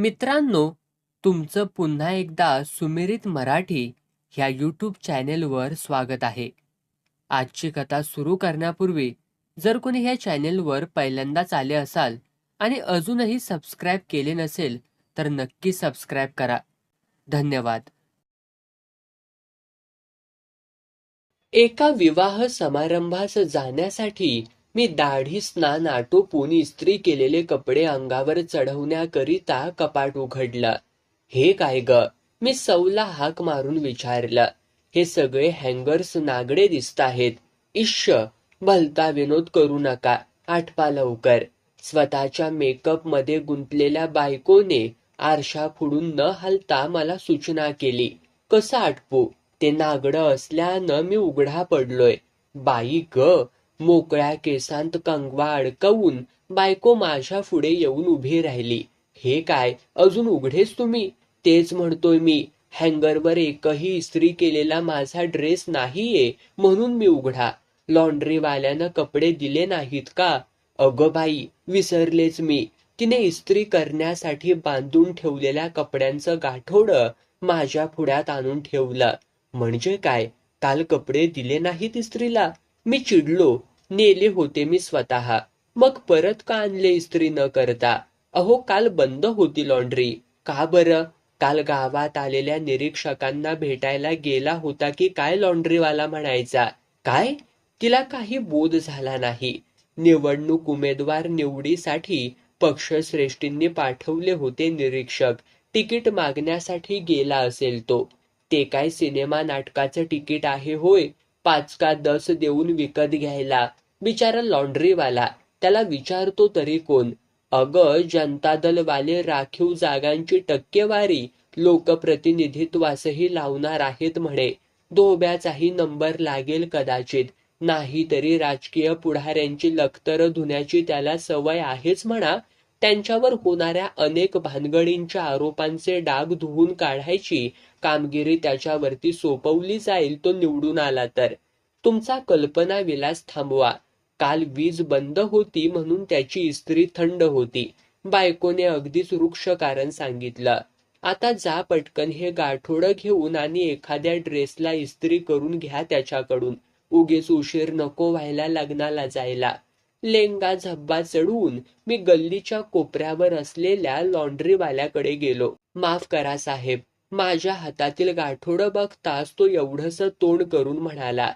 मित्रांनो तुमचं पुन्हा एकदा सुमिरित मराठी ह्या यूट्यूब चॅनेलवर स्वागत आहे. आजची कथा सुरू करण्यापूर्वी जर कोणी ह्या चॅनेलवर पहिल्यांदाच आले असाल आणि अजूनही सबस्क्राईब केले नसेल तर नक्की सबस्क्राईब करा. धन्यवाद. एका विवाह समारंभास जाण्यासाठी मी दाढी स्नान आटोपून इस्त्री केलेले कपडे अंगावर चढवण्याकरिता कपाट उघडलं. हे काय ग? मी सौला हाक मारून विचारलं. हे सगळे हँगर्स नागडे दिसत आहेत. इश्य भलता विनोद करू नका. आठवा लवकर. स्वतःच्या मेकअपमध्ये गुंतलेल्या बायकोने आरशा फुडून न हलता मला सूचना केली. कसं आटपू? ते नागडं असल्यानं मी उघडा पडलोय. बाई ग मोकळ्या केसांत कंगवा अडकवून बायको माझ्या पुढे येऊन उभी राहिली. हे काय? अजून उघडेच तुम्ही? तेच म्हणतोय मी. हँगरवर एकही इस्त्री केलेला माझा ड्रेस नाहीये म्हणून मी उघडा. लॉन्ड्रीवाल्यानं कपडे दिले नाहीत का? अगं बाई विसरलेच मी. तिने इस्त्री करण्यासाठी बांधून ठेवलेल्या कपड्यांचं गाठोड माझ्या पुढ्यात आणून ठेवलं. म्हणजे काय? काल कपडे दिले नाहीत इस्त्रीला? मी चिडलो. नेले होते मी स्वतः. मग परत का आणले इस्त्री न करता? अहो काल बंद होती लॉन्ड्री. का बरं? काल गावात आलेल्या निरीक्षकांना भेटायला गेला होता की काय लॉन्ड्रीवाला म्हणायचा? काय? तिला काही बोध झाला नाही. निवडणूक उमेदवार निवडीसाठी पक्षश्रेष्ठींनी पाठवले होते निरीक्षक. तिकीट मागण्यासाठी गेला असेल तो. ते काय सिनेमा नाटकाचं तिकीट आहे होय? पाच का दस देऊन विकत घ्यायला. बिचारा लॉन्ड्रीवाला. त्याला विचारतो तरी कोण? अगं जनता दलवाले राखीव जागांची टक्केवारी. लोकप्रतिनिधित्वासही लावणार आहेत म्हणे. धोब्याचाही नंबर लागेल कदाचित. नाही तरी राजकीय पुढाऱ्यांची लखतर धुण्याची त्याला सवय आहेच म्हणा. त्यांच्यावर होणाऱ्या अनेक भानगडींच्या आरोपांचे डाग धुवून काढायची कामगिरी त्याच्यावरती सोपवली जाईल तो निवडून आला तर. तुमचा कल्पना विलास थांबवा. काल वीज बंद होती म्हणून त्याची इस्त्री थंड होती. बायकोने अगदीच वृक्ष कारण सांगितलं. आता जा पटकन हे गाठोडं घेऊन आणि एखाद्या ड्रेसला इस्त्री करून घ्या त्याच्याकडून. उगेच उशीर नको व्हायला लग्नाला जायला. लेंगा झब्बा चढून मी गल्लीच्या कोपऱ्यावर असलेल्या लॉन्ड्रीवाल्याकडे गेलो. माफ करा साहेब माझ्या हातातील गाठोडं बघताच तो एवढस तोंड करून म्हणाला.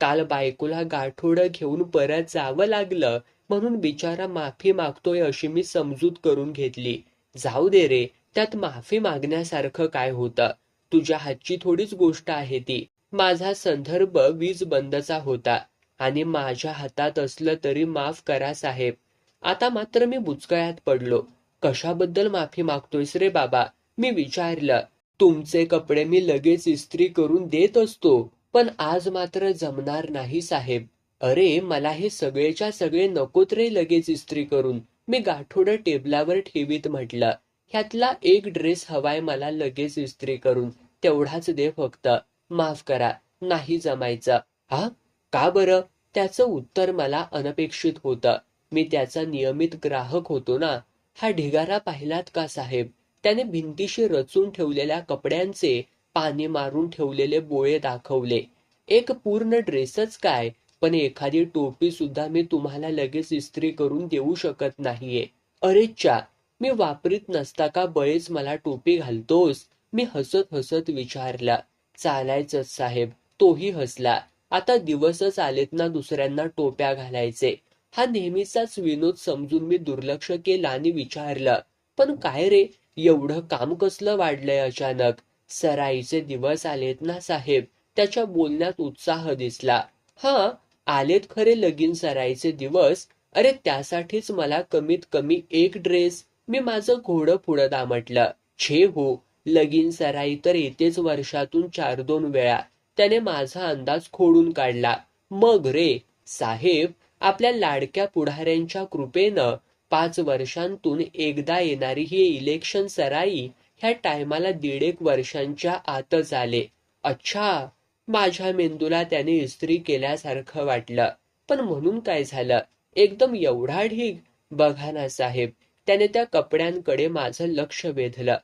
काल बायकोला गाठोडं घेऊन परत जावं लागलं म्हणून बिचारा माफी मागतोय अशी मी समजूत करून घेतली. जाऊ दे रे त्यात माफी मागण्यासारखं काय होतं? तुझ्या हातची थोडीच गोष्ट आहे ती. माझा संदर्भ वीज बंदचा होता. आणि माझ्या हातात असलं तरी माफ करा साहेब. आता मात्र मी बुचकळ्यात पडलो. कशाबद्दल माफी मागतोयस रे बाबा? मी विचारलं. तुमचे कपडे मी लगेच इस्त्री करून देत असतो पण आज मात्र जमणार नाही साहेब. अरे मला हे सगळेच्या सगळे नकोत रे लगेच इस्त्री करून. मी गाठोडं टेबलावर ठेवीत म्हटलं. ह्यातला एक ड्रेस हवाय मला लगेच इस्त्री करून. तेवढाच दे फक्त. माफ करा. नाही जमायचं. हा? का बरं? त्याचं उत्तर मला अनपेक्षित होतं. मी त्याचा नियमित ग्राहक होतो ना. हा ढिगारा पाहिलात का साहेब? त्याने भिंतीशी रचून ठेवलेल्या कपड्यांचे पाणी मारून ठेवलेले बोळे दाखवले. एक पूर्ण ड्रेसच काय? पण एखादी टोपी सुद्धा मी तुम्हाला लगेच इस्त्री करून देऊ शकत नाहीये. अरेच्छा मी वापरीत नसता का बळेच मला टोपी घालतोस? मी हसत हसत विचारलं. चालायचंच साहेब. तोही हसला. आता दिवसच आलेत ना दुसऱ्यांना टोप्या घालायचे. हा नेहमीचाच विनोद समजून मी दुर्लक्ष केला आणि विचारलं पण काय रे एवढं काम कसलं वाढलंय अचानक? सराईचे दिवस आलेत ना साहेब. त्याच्या बोलण्यात उत्साह दिसला. हा आलेत खरे लगीन सराईचे दिवस. अरे त्यासाठीच मला कमीत कमी एक ड्रेस. मी माझं घोडं पुढं दामटलं. छे हो लगीन सराई तर येतेच वर्षातून चार दोन वेळा. त्याने माझा अंदाज खोडून काढला. मग रे साहेब आपल्या लाडक्या पुढाऱ्यांच्या कृपेनं पाच वर्षांतून एकदा येणारी ही इलेक्शन सराई ह्या टायमाला दीड एक वर्षांच्या आतच आले. अच्छा माझ्या मेंदूला त्याने इस्त्री केल्यासारखं वाटलं. पण म्हणून काय झालं? एकदम एवढा ढीग. बघा ना साहेब त्याने त्या कपड्यांकडे माझं लक्ष वेधलं.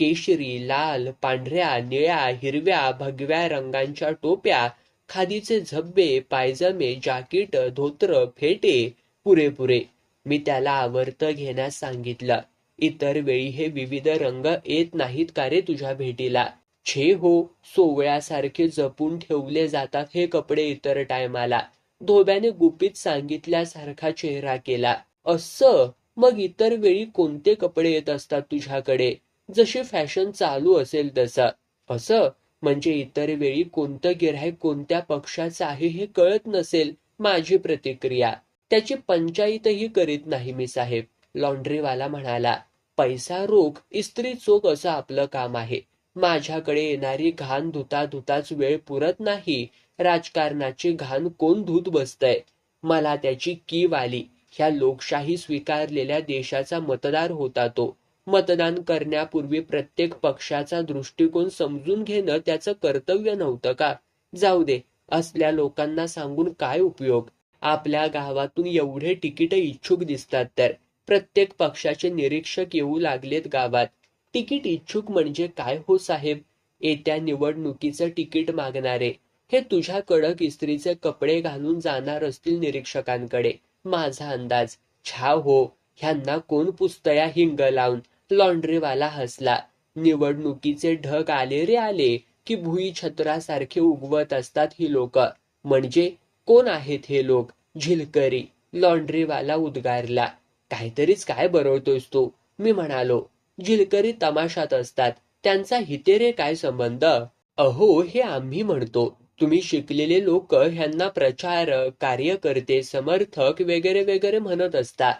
केशरी लाल पांढऱ्या निळ्या हिरव्या भगव्या रंगांच्या टोप्या खादीचे झब्बे पायजमे जाकीट धोत्र फेटे पुरेपुरे. मी त्याला आवर्त घेण्यास सांगितलं. इतर वेळी हे विविध रंग येत नाहीत का रे तुझ्या भेटीला? छे हो सोवळ्यासारखे जपून ठेवले जातात हे कपडे इतर टायमाला. धोब्याने गुपित सांगितल्यासारखा चेहरा केला. असं? मग इतर वेळी कोणते कपडे येत असतात तुझ्याकडे? जशी फॅशन चालू असेल तसं. असं म्हणजे इतर वेळी कोणतं गिऱ्हाईक कोणत्या पक्षाचं आहे हे कळत नसेल माझी प्रतिक्रिया. त्याची पंचायतही करीत नाही मी साहेब. लॉन्ड्रीवाला म्हणाला पैसा रोख इस्त्री चोख असं आपलं काम आहे. माझ्याकडे येणारी घाण धुता धुताच वेळ पुरत नाही. राजकारणाची घाण कोण धूत बसतय? मला त्याची कीव आली. ह्या लोकशाही स्वीकारलेल्या देशाचा मतदार होता तो. मतदान करण्यापूर्वी प्रत्येक पक्षाचा दृष्टिकोन समजून घेणं त्याचं कर्तव्य नव्हतं का? जाऊ दे असल्या लोकांना सांगून काय उपयोग? आपल्या गावातून एवढे तिकीट इच्छुक दिसतात तर. प्रत्येक पक्षाचे निरीक्षक येऊ लागलेत गावात. तिकीट इच्छुक म्हणजे काय हो साहेब? येत्या निवडणुकीचं तिकीट मागणारे. हे तुझ्या कडक इस्त्रीचे कपडे घालून जाणार असतील निरीक्षकांकडे. माझा अंदाज. छा हो ह्यांना कोण पुस्तया हिंग लावून? लॉन्ड्रीवाला हसला. निवडणुकीचे ढग आले रे आले की भुई छत्रासारखे उगवत असतात ही लोक. म्हणजे कोण आहेत हे लोक? झिलकरी. लॉन्ड्रीवाला उद्गारला. काहीतरीच काय बरवतोयस तू? मी म्हणालो. झिलकरी तमाशात असतात. त्यांचा हितेरे काय संबंध? अहो हे आम्ही म्हणतो. तुम्ही शिकलेले लोक ह्यांना प्रचारक कार्यकर्ते समर्थक वगैरे वगैरे म्हणत असता.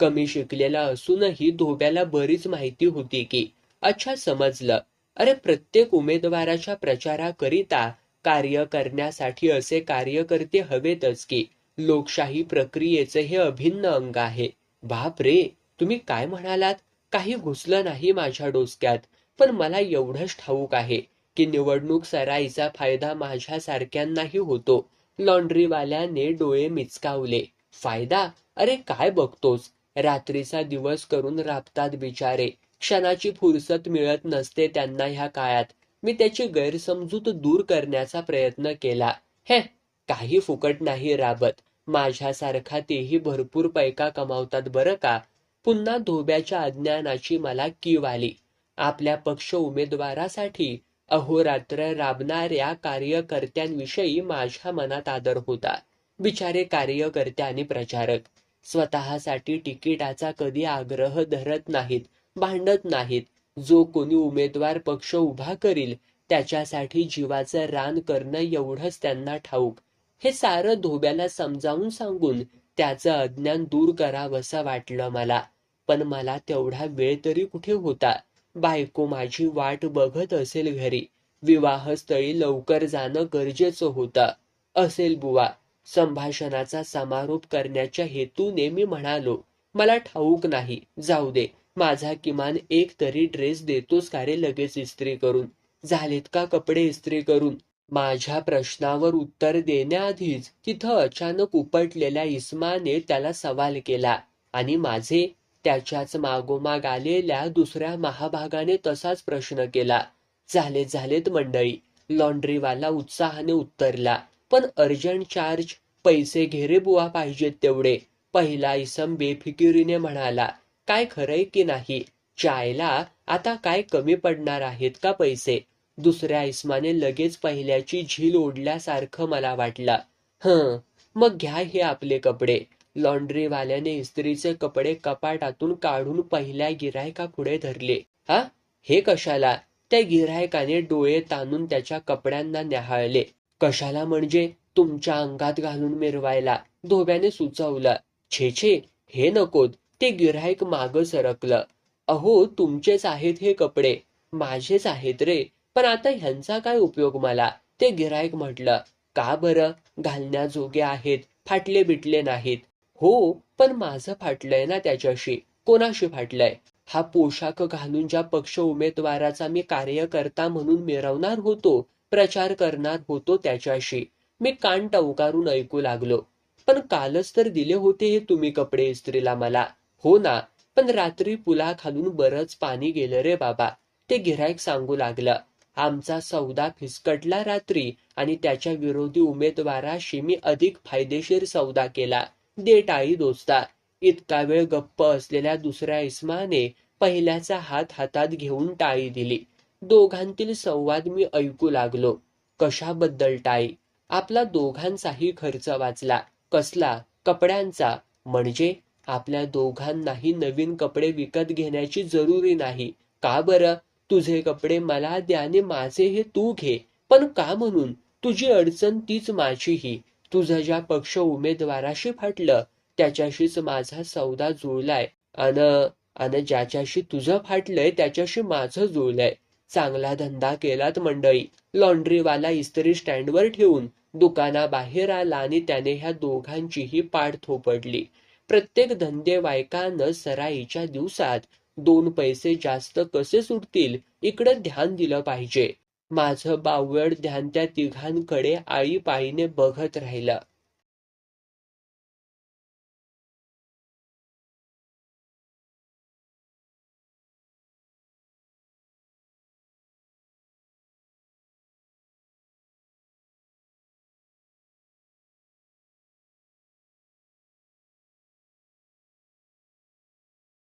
कमी शिकलेला असूनही धोब्याला बरीच माहिती होती की अच्छा समजलं. अरे प्रत्येक उमेदवाराच्या प्रचाराकरिता कार्य करण्यासाठी असे कार्यकर्ते हवेतच की लोकशाही प्रक्रियेचे हे अभिन्न अंग आहे. बाप रे तुम्ही काय म्हणालात? काही घुसलं नाही माझ्या डोसक्यात. पण मला एवढंच ठाऊक आहे की निवडणूक सराईचा फायदा माझ्यासारख्यांनाही होतो. लॉन्ड्रीवाल्याने डोळे मिचकावले. फायदा? अरे काय बघतोस? रात्रीचा दिवस करून राबतात बिचारे. क्षणाची फुरसत मिळत नसते त्यांना ह्या काळात. मी त्याची गैरसमजूत दूर करण्याचा प्रयत्न केला. हे काही फुकट नाही राबत. माझ्यासारखा तेही भरपूर पैका कमावतात बरं का? पुन्हा धोब्याच्या अज्ञानाची मला कीव आली. आपल्या पक्ष उमेदवारासाठी अहोरात्र राबणाऱ्या कार्यकर्त्यांविषयी माझ्या मनात आदर होता. बिचारे कार्यकर्ते आणि प्रचारक स्वतःसाठी तिकिटाचा कधी आग्रह धरत नाहीत भांडत नाहीत. जो कोणी उमेदवार पक्ष उभा करील त्याच्यासाठी जीवाचं रान करणं एवढंच त्यांना ठाऊक. हे सारं धोब्याला समजावून सांगून त्याचं अज्ञान दूर करावंसं वाटलं मला. पण मला तेवढा वेळ तरी कुठे होता? बायको माझी वाट बघत असेल घरी. विवाहस्थळी लवकर जाणं गरजेचं होतं. असेल बुवा. संभाषणाचा समारोप करण्याच्या हेतूने मी म्हणालो मला ठाऊक नाही जाऊ दे. माझा किमान एक तरी ड्रेस देतोस का रे लगेच इस्त्री करून? झालेत का कपडे इस्त्री करून? माझ्या प्रश्नावर उत्तर देण्याआधीच तिथं अचानक उपटलेल्या इस्माने त्याला सवाल केला आणि माझे त्याच्याच मागोमाग आलेल्या दुसऱ्या महाभागाने तसाच प्रश्न केला. झाले झालेत मंडळी. लॉन्ड्रीवाला उत्साहाने उत्तरला. पण अर्जंट चार्ज पैसे घेरे बुवा पाहिजेत तेवढे. पहिला इसम बेफिकिरीने म्हणाला काय खरंय की नाही? चायला आता काय कमी पडणार आहेत का पैसे? दुसऱ्या इस्माने लगेच पहिल्याची झील ओढल्यासारखं मला वाटलं. हं मग घ्या हे आपले कपडे. लॉन्ड्रीवाल्याने इस्त्रीचे कपडे कपाटातून काढून पहिल्या गिरायका पुढे धरले. हा हे कशाला? त्या गिरायकाने डोळे ताणून त्याच्या कपड्यांना न्याहाळले. कशाला म्हणजे तुमच्या अंगात घालून मिरवायला? धोब्याने सुचवलं. छे छे हे नकोत. ते गिऱ्हाईक माग सरकलं. अहो तुमचेच आहेत हे कपडे. माझेच आहेत रे. पण आता ह्यांचा काय उपयोग मला? ते गिऱ्हाईक म्हटलं. का बरं? घालण्याजोगे आहेत. फाटले बिटले नाहीत. हो पण माझं फाटलंय ना त्याच्याशी. कोणाशी फाटलंय? हा पोशाख घालून ज्या पक्ष उमेदवाराचा मी कार्यकर्ता म्हणून मिरवणार होतो प्रचार करणार होतो त्याच्याशी. मी कान टवकारून ऐकू लागलो. पण कालच तर दिले होते हे तुम्ही कपडे इस्त्रीला मला. हो ना पण रात्री पुला खालून बरंच पाणी गेलं रे बाबा. ते गिऱ्हाईक सांगू लागलं. आमचा सौदा फिसकटला रात्री आणि त्याच्या विरोधी उमेदवाराशी मी अधिक फायदेशीर सौदा केला. दे टाळी दोस्ता इतका वेळ गप्प असलेल्या दुसऱ्या इस्माने पहिल्याचा हात हातात घेऊन टाळी दिली. दोघांतील संवाद मी ऐकू लागलो. कशाबद्दल टाई आपला दोघांचाही खर्च वाचला. कसला? कपड्यांचा. म्हणजे? आपल्या दोघांनाही नवीन कपडे विकत घेण्याची जरुरी नाही. का बरं? तुझे कपडे मला द्याने आणि माझे हे तू घे. पण का म्हणून? तुझी अडचण तीच माझीही. तुझं ज्या पक्ष उमेदवाराशी फाटलं त्याच्याशीच माझा सौदा जुळलाय. अन अन ज्याच्याशी तुझं फाटलंय त्याच्याशी माझं जुळलंय. चांगला धंदा केलात मंडळी. लॉन्ड्रीवाला इस्त्री स्टँडवर ठेवून दुकानाबाहेर आला आणि त्याने ह्या दोघांचीही पाठ थोपडली. प्रत्येक धंदेवायकानं सराईच्या दिवसात दोन पैसे जास्त कसे सुटतील इकडं ध्यान दिलं पाहिजे. माझं बावळ ध्यान त्या तिघांकडे आळीपाळीने बघत राहिलं.